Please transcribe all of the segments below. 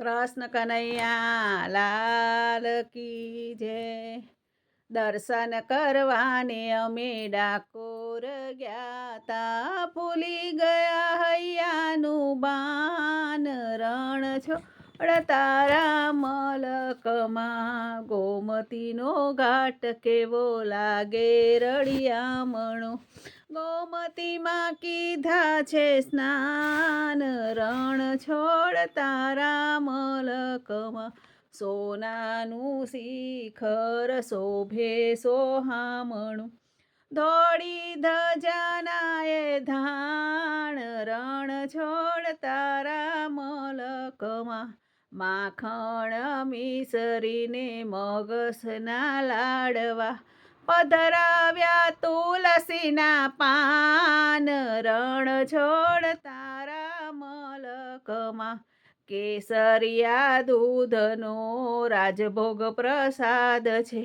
કૃષ્ણ કનૈયા, લાલ કી જય દર્શન કરવાને અમે ડાકોર ગયા તા, ભૂલી ગયા હૈયાનું બાન. રણ છોડ તારા મલકમાં, ગોમતીનો ઘાટ કેવો લાગે રળિયામણો. ગોમતીમાં કીધા છે સ્નાન, રણ છોડ તારા મલકમાં, સોનાનું શિખર શોભે સોહામણું. દોડી ધજાનાએ ધાણ, રણ છોડ તારા મલકમાં, માખણ મિસરીને મગસના લાડવા. પધરાવ્યા તુલસીના પાન, રણ છોડ કેસરિયા દૂધનો રાજભોગ પ્રસાદ છે.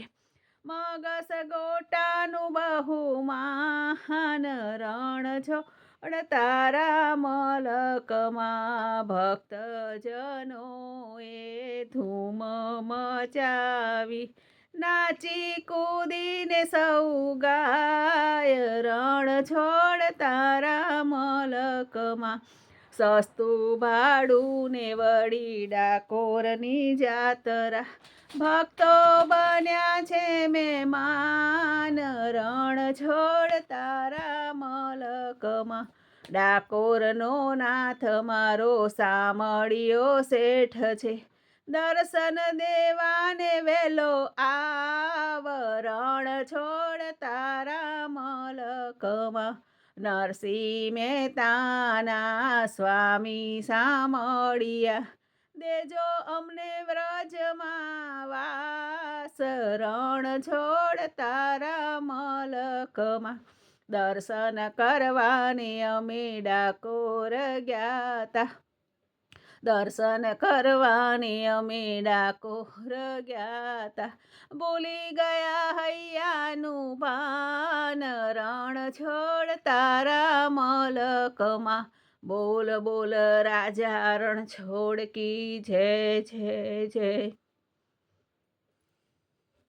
મગસ ગોટાનું બહુ મહાન રણ છોડ તારા મલકમાં ભક્તજનોએ ધૂમ મચાવી. નાચી કૂદીને સૌ ગાય રણ છોડ તારા મલકમાં સસ્તું ભાડું ને વળી ડાકોરની જાતરા. ભક્તો બન્યા છે મહેમાન, રણ છોડ તારા મલકમાં. ડાકોરનો નાથ મારો સામળિયો શેઠ છે. દર્શન દેવાને વેલો આવરણ છોડ તારા મલકમાં. નરસિંહ મહેતાના સ્વામી સામળિયા દેજો અમને વ્રજમાં વાસ, રણ છોડ તારા મલકમાં. દર્શન કરવાને અમે ડાકોર ગયા તા દર્શન કરવાને અમે ડાકોર ગયા તા ભૂલી ગયા હૈયાનું પાન રણ છોડ તારા મલકમાં. બોલ બોલ રાજા રણ છોડ કી જય જય જય.